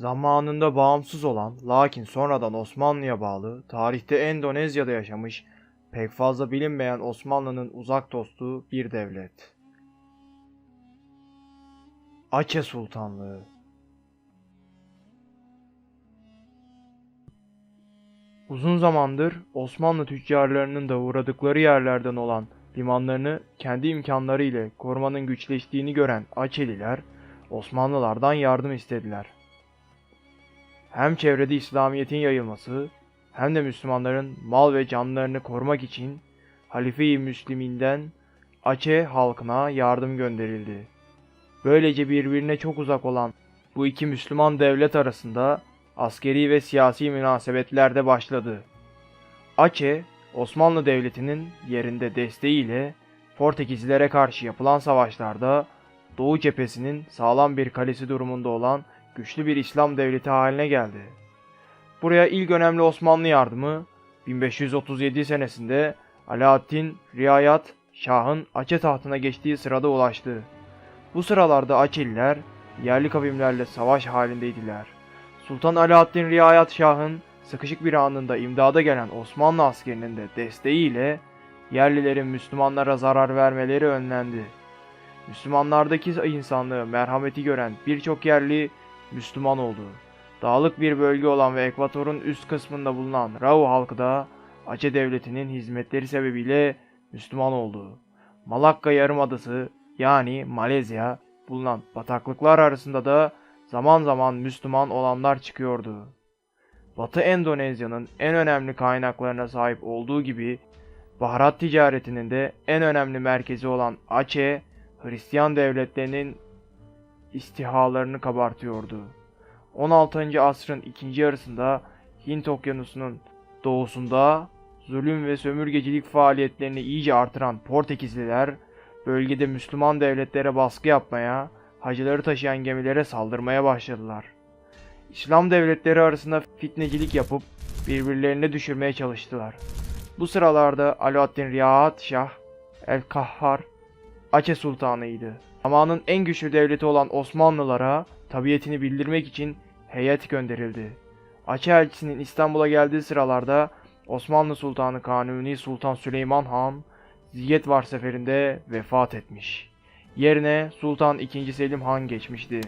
Zamanında bağımsız olan lakin sonradan Osmanlı'ya bağlı, tarihte Endonezya'da yaşamış, pek fazla bilinmeyen Osmanlı'nın uzak dostu bir devlet. Aceh Sultanlığı Uzun zamandır Osmanlı tüccarlarının da uğradıkları yerlerden olan limanlarını kendi imkanları ile korumanın güçleştiğini gören Açeliler, Osmanlılardan yardım istediler. Hem çevrede İslamiyet'in yayılması hem de Müslümanların mal ve canlarını korumak için Halife-i Müslim'inden Aceh halkına yardım gönderildi. Böylece birbirine çok uzak olan bu iki Müslüman devlet arasında askeri ve siyasi münasebetler de başladı. Aceh, Osmanlı Devleti'nin yerinde desteğiyle Portekizlilere karşı yapılan savaşlarda Doğu cephesinin sağlam bir kalesi durumunda olan güçlü bir İslam devleti haline geldi. Buraya ilk önemli Osmanlı yardımı 1537 senesinde Alaaddin Riayat Şah'ın Aceh tahtına geçtiği sırada ulaştı. Bu sıralarda Açeliler yerli kavimlerle savaş halindeydiler. Sultan Alaaddin Riayat Şah'ın sıkışık bir anında imdada gelen Osmanlı askerinin de desteğiyle yerlilerin Müslümanlara zarar vermeleri önlendi. Müslümanlardaki insanlığı, merhameti gören birçok yerli Müslüman oldu. Dağlık bir bölge olan ve ekvatorun üst kısmında bulunan Rao halkı da Aceh devletinin hizmetleri sebebiyle Müslüman oldu. Malakka Yarımadası yani Malezya bulunan bataklıklar arasında da zaman zaman Müslüman olanlar çıkıyordu. Batı Endonezya'nın en önemli kaynaklarına sahip olduğu gibi baharat ticaretinin de en önemli merkezi olan Aceh, Hristiyan devletlerinin istihalarını kabartıyordu. 16. asrın ikinci yarısında Hint okyanusunun doğusunda zulüm ve sömürgecilik faaliyetlerini iyice artıran Portekizliler bölgede Müslüman devletlere baskı yapmaya, hacıları taşıyan gemilere saldırmaya başladılar. İslam devletleri arasında fitnecilik yapıp birbirlerine düşürmeye çalıştılar. Bu sıralarda Alaaddin Riayat Şah El-Kahhar Aceh Sultanı'ydı. Zamanın en güçlü devleti olan Osmanlılara tabiatini bildirmek için heyet gönderildi. Aceh elçisinin İstanbul'a geldiği sıralarda Osmanlı Sultanı Kanuni Sultan Süleyman Han Ziyet seferinde vefat etmiş. Yerine Sultan II. Selim Han geçmişti.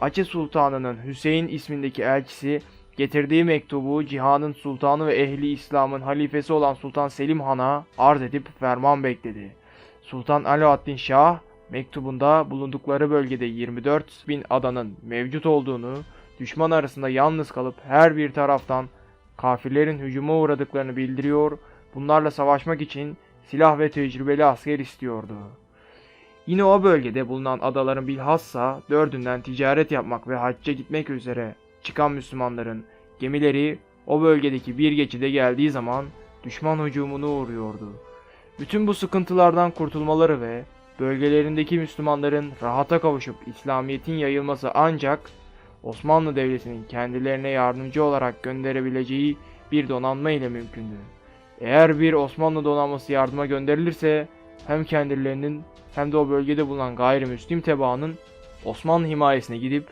Aceh Sultanı'nın Hüseyin ismindeki elçisi getirdiği mektubu cihanın sultanı ve ehli İslam'ın halifesi olan Sultan Selim Han'a arz edip ferman bekledi. Sultan Alaaddin Şah mektubunda bulundukları bölgede 24 bin adanın mevcut olduğunu, düşman arasında yalnız kalıp her bir taraftan kafirlerin hücuma uğradıklarını bildiriyor, bunlarla savaşmak için silah ve tecrübeli asker istiyordu. Yine o bölgede bulunan adaların bilhassa dördünden ticaret yapmak ve hacca gitmek üzere çıkan Müslümanların gemileri o bölgedeki bir geçide geldiği zaman düşman hücumuna uğruyordu. Bütün bu sıkıntılardan kurtulmaları ve bölgelerindeki Müslümanların rahata kavuşup İslamiyet'in yayılması ancak Osmanlı Devleti'nin kendilerine yardımcı olarak gönderebileceği bir donanma ile mümkündü. Eğer bir Osmanlı donanması yardıma gönderilirse hem kendilerinin hem de o bölgede bulunan gayrimüslim tebaanın Osmanlı himayesine gidip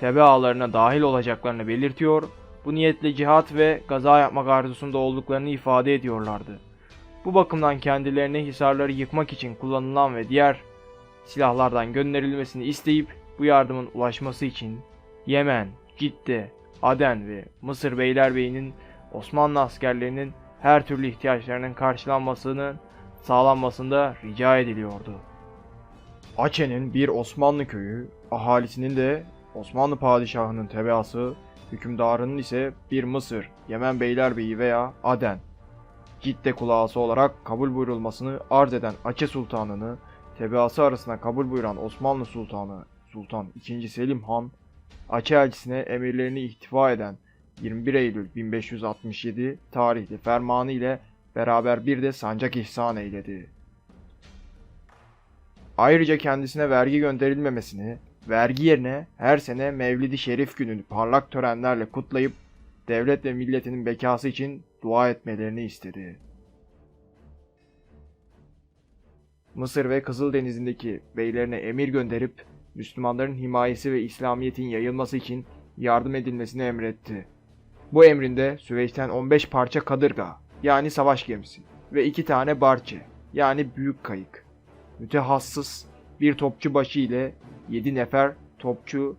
tebaalarına dahil olacaklarını belirtiyor, bu niyetle cihat ve gaza yapmak arzusunda olduklarını ifade ediyorlardı. Bu bakımdan kendilerine hisarları yıkmak için kullanılan ve diğer silahlardan gönderilmesini isteyip bu yardımın ulaşması için Yemen, Cidde, Aden ve Mısır Beylerbeyi'nin Osmanlı askerlerinin her türlü ihtiyaçlarının karşılanmasının sağlanmasında rica ediliyordu. Aceh'nin bir Osmanlı köyü, ahalisinin de Osmanlı padişahının tebaası, hükümdarının ise bir Mısır, Yemen Beylerbeyi veya Aden, Cidde kulağısı olarak kabul buyurulmasını arz eden Aceh Sultanı'nı tebaası arasına kabul buyuran Osmanlı Sultanı Sultan II. Selim Han, Aceh elçisine emirlerini ihtiva eden 21 Eylül 1567 tarihli fermanı ile beraber bir de sancak ihsan eyledi. Ayrıca kendisine vergi gönderilmemesini, vergi yerine her sene Mevlid-i Şerif gününü parlak törenlerle kutlayıp devlet ve milletinin bekası için dua etmelerini istedi. Mısır ve Kızıldeniz'indeki beylerine emir gönderip Müslümanların himayesi ve İslamiyet'in yayılması için yardım edilmesini emretti. Bu emrinde Süveyş'ten 15 parça kadırga yani savaş gemisi ve 2 tane barçe yani büyük kayık. Mütehassıs bir topçu başı ile 7 nefer topçu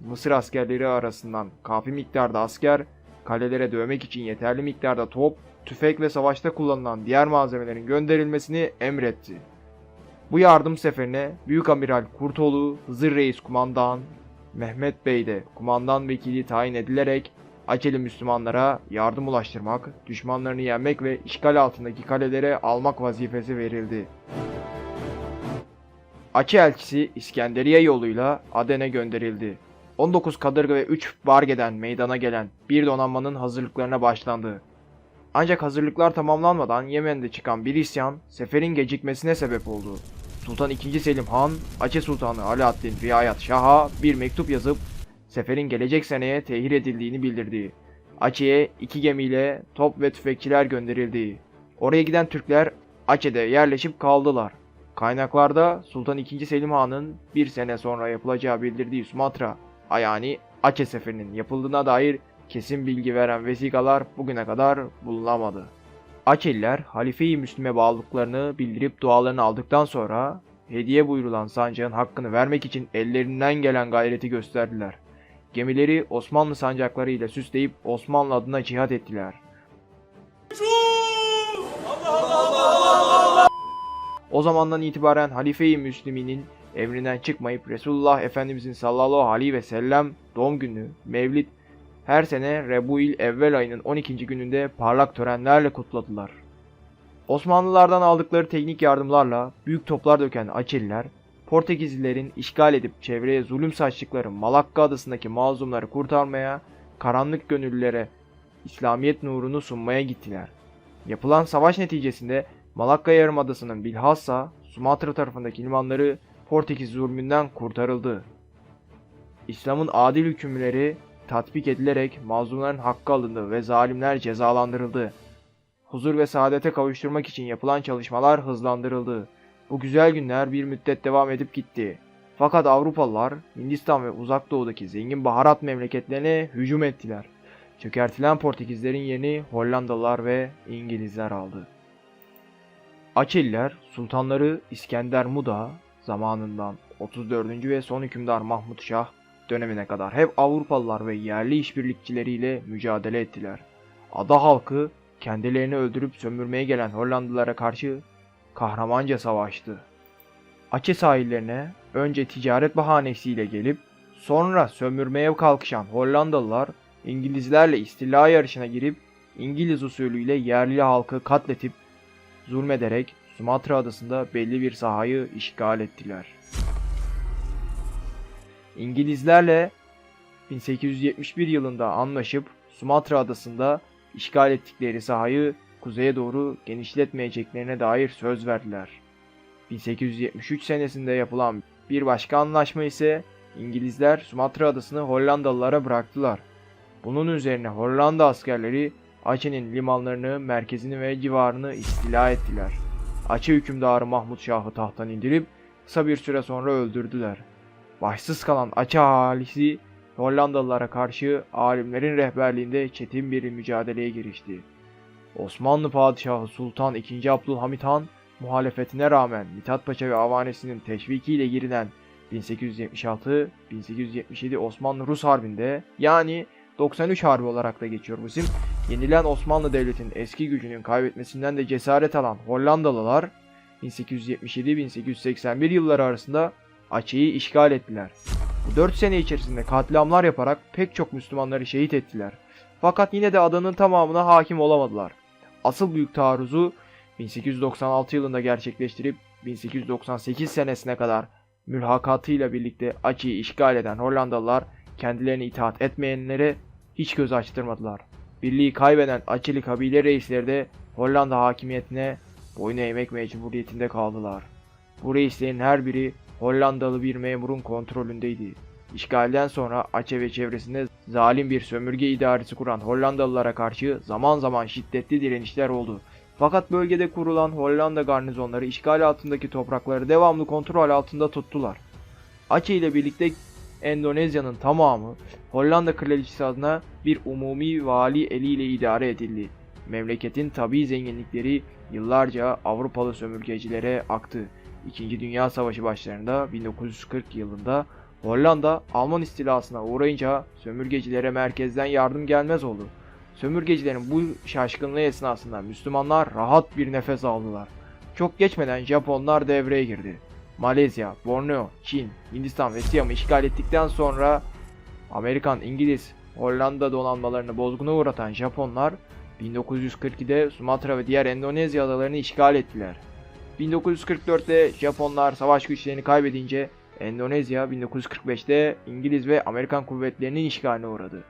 Mısır askerleri arasından kafi miktarda asker, kalelere dövmek için yeterli miktarda top, tüfek ve savaşta kullanılan diğer malzemelerin gönderilmesini emretti. Bu yardım seferine Büyük Amiral Kurtoğlu, Hızır Reis kumandan, Mehmet Bey de kumandan vekili tayin edilerek Aceli Müslümanlara yardım ulaştırmak, düşmanlarını yenmek ve işgal altındaki kalelere almak vazifesi verildi. Açı elçisi İskenderiye yoluyla Aden'e gönderildi. 19 kadırga ve 3 bargeden meydana gelen bir donanmanın hazırlıklarına başlandı. Ancak hazırlıklar tamamlanmadan Yemen'de çıkan bir isyan seferin gecikmesine sebep oldu. Sultan II. Selim Han, Aceh Sultanı Alaaddin Riayet Şah'a bir mektup yazıp seferin gelecek seneye tehir edildiğini bildirdi. Aceh'e iki gemiyle top ve tüfekçiler gönderildi. Oraya giden Türkler Aceh'de yerleşip kaldılar. Kaynaklarda Sultan II. Selim Han'ın bir sene sonra yapılacağı bildirdiği Sumatra, yani Aceh seferinin yapıldığına dair kesin bilgi veren vesikalar bugüne kadar bulunamadı. Açeliler Halife-i Müslim'e bağlılıklarını bildirip dualarını aldıktan sonra hediye buyurulan sancağın hakkını vermek için ellerinden gelen gayreti gösterdiler. Gemileri Osmanlı sancakları ile süsleyip Osmanlı adına cihat ettiler. O zamandan itibaren Halife-i Müslim'inin emrinden çıkmayıp Resulullah Efendimizin sallallahu aleyhi ve sellem doğum günü, mevlid her sene Rebuil evvel ayının 12. gününde parlak törenlerle kutladılar. Osmanlılardan aldıkları teknik yardımlarla büyük toplar döken Açeliler, Portekizlilerin işgal edip çevreye zulüm saçtıkları Malakka adasındaki mazlumları kurtarmaya, karanlık gönüllülere İslamiyet nurunu sunmaya gittiler. Yapılan savaş neticesinde Malakka Yarımadası'nın bilhassa Sumatra tarafındaki limanları Portekiz zulmünden kurtarıldı. İslam'ın adil hükümleri tatbik edilerek mazlumların hakkı alındı ve zalimler cezalandırıldı. Huzur ve saadete kavuşturmak için yapılan çalışmalar hızlandırıldı. Bu güzel günler bir müddet devam edip gitti. Fakat Avrupalılar Hindistan ve Uzak Doğu'daki zengin baharat memleketlerine hücum ettiler. Çökertilen Portekizlerin yerini Hollandalılar ve İngilizler aldı. Açeliler sultanları İskender Muda zamanından 34. ve son hükümdar Mahmut Şah dönemine kadar hep Avrupalılar ve yerli işbirlikçileriyle mücadele ettiler. Ada halkı kendilerini öldürüp sömürmeye gelen Hollandalılara karşı kahramanca savaştı. Aceh sahillerine önce ticaret bahanesiyle gelip sonra sömürmeye kalkışan Hollandalılar İngilizlerle istila yarışına girip İngiliz usulüyle yerli halkı katletip zulmederek Sumatra adasında belli bir sahayı işgal ettiler. İngilizlerle 1871 yılında anlaşıp Sumatra adasında işgal ettikleri sahayı kuzeye doğru genişletmeyeceklerine dair söz verdiler. 1873 senesinde yapılan bir başka anlaşma ise İngilizler Sumatra adasını Hollandalılara bıraktılar. Bunun üzerine Hollanda askerleri Aceh'nin limanlarını, merkezini ve civarını istila ettiler. Aceh hükümdarı Mahmut Şah'ı tahttan indirip kısa bir süre sonra öldürdüler. Başsız kalan Aceh ahalisi Hollandalılara karşı alimlerin rehberliğinde çetin bir mücadeleye girişti. Osmanlı Padişahı Sultan II. Abdülhamit Han muhalefetine rağmen Mithat Paşa ve avanesinin teşvikiyle girilen 1876-1877 Osmanlı-Rus Harbi'nde yani 93 Harbi olarak da geçiyor bu. Yenilen Osmanlı Devleti'nin eski gücünün kaybetmesinden de cesaret alan Hollandalılar 1877-1881 yılları arasında Aceh'i işgal ettiler. Bu 4 sene içerisinde katliamlar yaparak pek çok Müslümanları şehit ettiler. Fakat yine de adanın tamamına hakim olamadılar. Asıl büyük taarruzu 1896 yılında gerçekleştirip 1898 senesine kadar mülhakatıyla birlikte Aceh'i işgal eden Hollandalılar kendilerine itaat etmeyenlere hiç göz açtırmadılar. Birliği kaybeden Aceli kabile reisleri de Hollanda hakimiyetine boyun eğmek mecburiyetinde kaldılar. Bu reislerin her biri Hollandalı bir memurun kontrolündeydi. İşgalden sonra Aceh ve çevresinde zalim bir sömürge idaresi kuran Hollandalılara karşı zaman zaman şiddetli direnişler oldu. Fakat bölgede kurulan Hollanda garnizonları işgal altındaki toprakları devamlı kontrol altında tuttular. Aceh ile birlikte Endonezya'nın tamamı Hollanda Kraliçesi adına bir umumi vali eliyle idare edildi. Memleketin tabi zenginlikleri yıllarca Avrupalı sömürgecilere aktı. İkinci Dünya Savaşı başlarında 1940 yılında Hollanda Alman istilasına uğrayınca sömürgecilere merkezden yardım gelmez oldu. Sömürgecilerin bu şaşkınlığı esnasında Müslümanlar rahat bir nefes aldılar. Çok geçmeden Japonlar devreye girdi. Malezya, Borneo, Çin, Hindistan ve Siam'ı işgal ettikten sonra Amerikan, İngiliz, Hollanda donanmalarını bozguna uğratan Japonlar 1942'de Sumatra ve diğer Endonezya adalarını işgal ettiler. 1944'te Japonlar savaş güçlerini kaybedince Endonezya 1945'te İngiliz ve Amerikan kuvvetlerinin işgaline uğradı.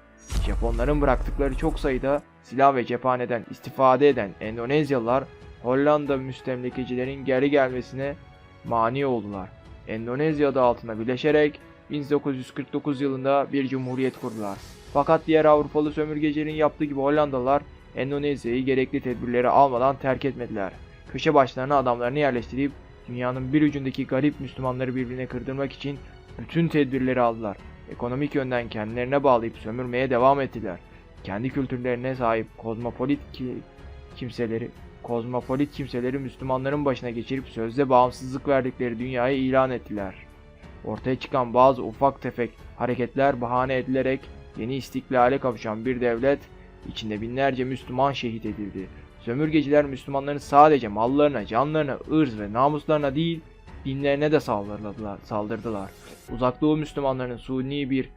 Japonların bıraktıkları çok sayıda silah ve cephaneden istifade eden Endonezyalılar Hollanda müstemlekecilerin geri gelmesine mani oldular. Endonezya adı altına birleşerek 1949 yılında bir cumhuriyet kurdular. Fakat diğer Avrupalı sömürgecilerin yaptığı gibi Hollandalılar Endonezya'yı gerekli tedbirleri almadan terk etmediler. Köşe başlarına adamlarını yerleştirip dünyanın bir ucundaki garip Müslümanları birbirine kırdırmak için bütün tedbirleri aldılar. Ekonomik yönden kendilerine bağlayıp sömürmeye devam ettiler. Kendi kültürlerine sahip kozmopolit ki kimseleri kozmopolit kimseleri Müslümanların başına geçirip sözde bağımsızlık verdikleri dünyayı ilan ettiler. Ortaya çıkan bazı ufak tefek hareketler bahane edilerek yeni istiklale kavuşan bir devlet içinde binlerce Müslüman şehit edildi. Sömürgeciler Müslümanların sadece mallarına, canlarına, ırz ve namuslarına değil, dinlerine de saldırdılar. saldırdılar. Uzak Doğu Müslümanlarının suni bir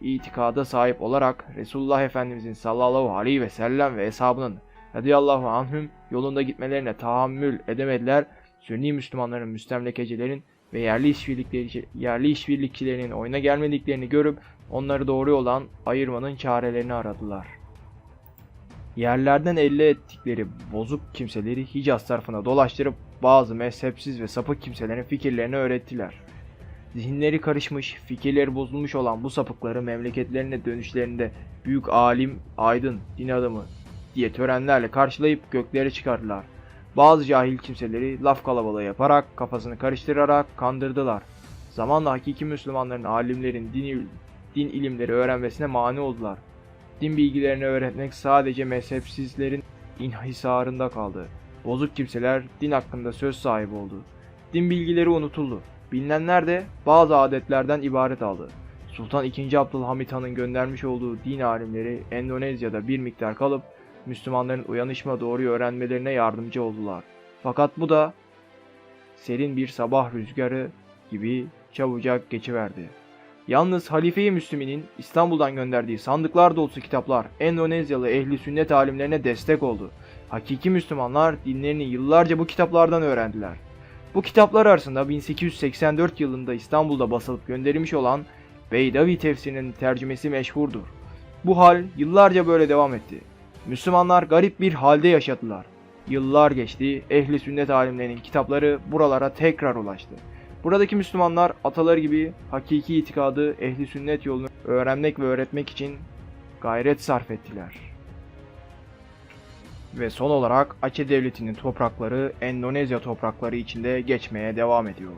itikada sahip olarak Resulullah Efendimizin sallallahu aleyhi ve sellem ve hesabının radıyallahu anhüm yolunda gitmelerine tahammül edemediler. Sünni Müslümanların müstemlekecilerin ve yerli işbirlikleri yerli işbirlikçilerinin oyuna gelmediklerini görüp onları doğru yoldan ayırmanın çarelerini aradılar. Yerlerden elde ettikleri bozuk kimseleri Hicaz tarafına dolaştırıp bazı mezhepsiz ve sapık kimselerin fikirlerini öğrettiler. Zihinleri karışmış, fikirleri bozulmuş olan bu sapıkları memleketlerine dönüşlerinde büyük alim, aydın, din adamı diye törenlerle karşılayıp göklere çıkardılar. Bazı cahil kimseleri laf kalabalığı yaparak, kafasını karıştırarak kandırdılar. Zamanla hakiki Müslümanların, alimlerin din, din ilimleri öğrenmesine mani oldular. Din bilgilerini öğretmek sadece mezhepsizlerin inhisarında kaldı. Bozuk kimseler din hakkında söz sahibi oldu. Din bilgileri unutuldu. Bilinenler de bazı adetlerden ibaret aldı. Sultan II. Abdülhamit Han'ın göndermiş olduğu din alimleri Endonezya'da bir miktar kalıp Müslümanların uyanışma doğruyu öğrenmelerine yardımcı oldular. Fakat bu da serin bir sabah rüzgarı gibi çabucak geçiverdi. Yalnız Halife-i Müslümin'in İstanbul'dan gönderdiği sandıklar dolusu kitaplar Endonezyalı ehli sünnet alimlerine destek oldu. Hakiki Müslümanlar dinlerini yıllarca bu kitaplardan öğrendiler. Bu kitaplar arasında 1884 yılında İstanbul'da basılıp gönderilmiş olan Beydavi tefsirinin tercümesi meşhurdur. Bu hal yıllarca böyle devam etti. Müslümanlar garip bir halde yaşadılar. Yıllar geçti, ehli sünnet alimlerinin kitapları buralara tekrar ulaştı. Buradaki Müslümanlar ataları gibi hakiki itikadı ehli sünnet yolunu öğrenmek ve öğretmek için gayret sarf ettiler. Ve son olarak Aceh Devleti'nin toprakları Endonezya toprakları içinde geçmeye devam ediyor.